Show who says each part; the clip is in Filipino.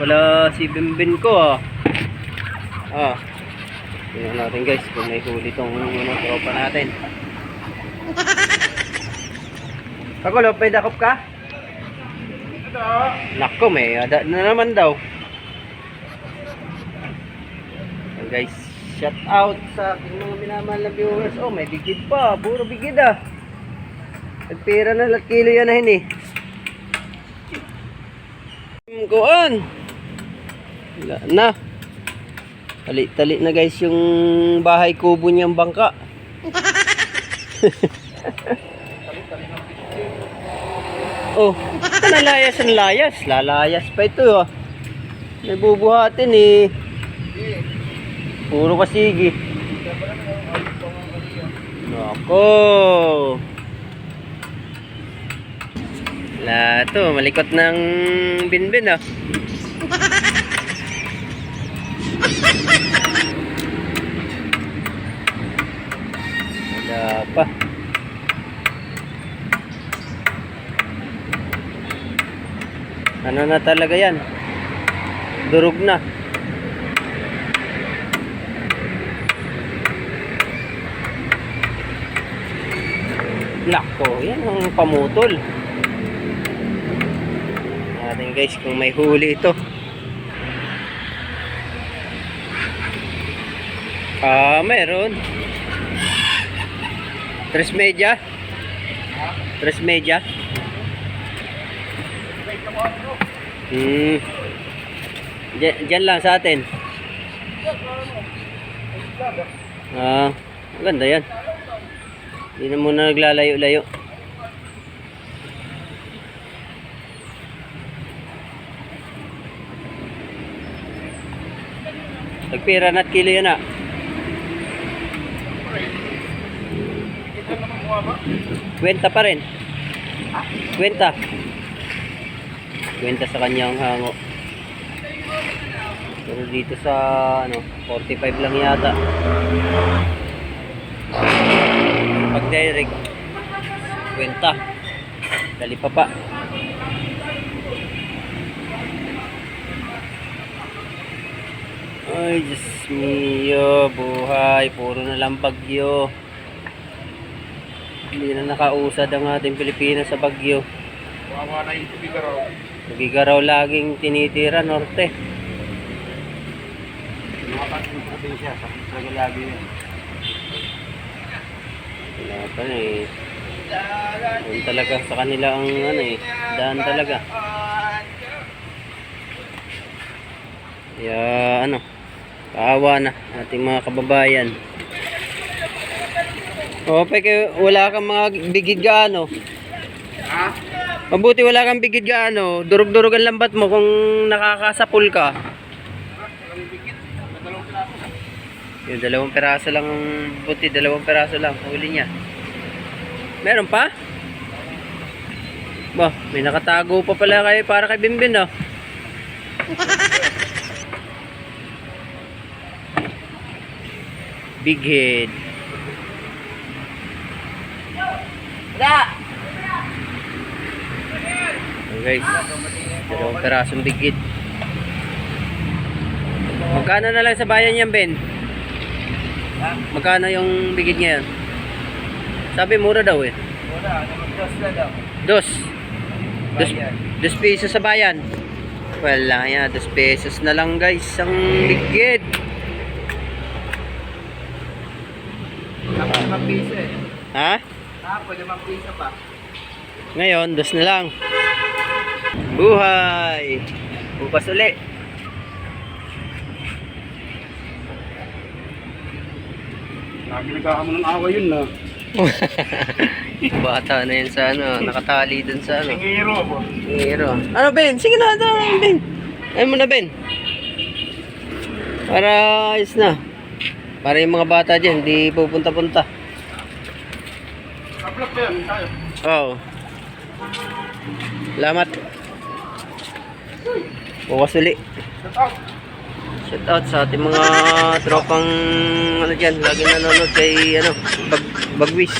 Speaker 1: pala si Bimbin ko ah. Ah. Tingnan natin guys kung may huli tong ano, tropa natin. Kagulo, may dakop ka? Nako, may ada na naman daw. So guys, shout out sa aking mga minamahal na viewers. Oh, may bigid pa. Puro bigid ah. Nagpira na lahat kilo yan na hin eh. Kuan. Wala na. Tali-tali na guys yung bahay kubo niyang bangka. oh, nalayas ang layas. Lalayas pa ito ah. May bubuhatin eh. Puro kasigi. Nako. Wala to, malikot ng binbin ah. Wala. Ano na talaga yan? Durog na. Lako, yan ang pamutol. Natin guys kung may huli ito. Ah, meron. Tres media. Tres media. Hmm. Diyan, lang sa atin. Ah, maganda yan. Hindi na muna naglalayo-layo. Tagpira na at kilo yan ah. Kwenta pa rin. Kwenta. Kwenta sa kanyang hango. Pero dito sa ano, 45 lang yata. Pag direct, kwenta. Dali pa pa. Ay, Diyos mio, buhay. Puro na lang bagyo. Hindi na nakausad ang ating Pilipinas sa bagyo.
Speaker 2: Wawa na yung tubig araw.
Speaker 1: Nagigaraw laging tinitira, norte.
Speaker 2: Lumakas yung probinsya sa talaga lagi yun.
Speaker 1: Wala pa na eh. Yun talaga sa kanila ang ano eh. Daan talaga. Kaya ano. Kaawa na ating mga kababayan. O, peke, wala kang mga bigid gaano.
Speaker 2: Ha?
Speaker 1: Mabuti wala kang bigid gaano. Durog-durog ang lambat mo kung nakakasapul ka. Yung dalawang peraso lang ang buti, dalawang peraso lang huli niya. Meron pa? Ba, may nakatago pa pala kay para kay Bimbin oh. Big head. Okay guys, dalawang perasong big head. Magkano na lang sa bayan yan, Ben? Magkano yung bigid niya yan? Sabi mura daw eh.
Speaker 2: Wala, namagdas na daw.
Speaker 1: Dos. Dos, dos pesos sa bayan. Wala yan, dos pesos na lang guys ang bigid.
Speaker 2: Tapos mapisa eh.
Speaker 1: Ha?
Speaker 2: Ha, pwede mapisa pa.
Speaker 1: Ngayon, dos na lang. Buhay! Bukas uli.
Speaker 2: Lagi nagkakamon ng awa yun na.
Speaker 1: Bata na yan sa ano, nakatali dun sa ano.
Speaker 2: Singiro po.
Speaker 1: Hero. Ano Ben? Sige na, ito Ben. Ayaw mo na Ben. Para ayos na. Para yung mga bata dyan, hindi pupunta-punta.
Speaker 2: Kaplap yan, tayo.
Speaker 1: Oo. Salamat. Bukas uli.
Speaker 2: Shut out.
Speaker 1: Shout out sa ating mga tropang ano dyan, lagi nanonood kay ano, bag, bagwis.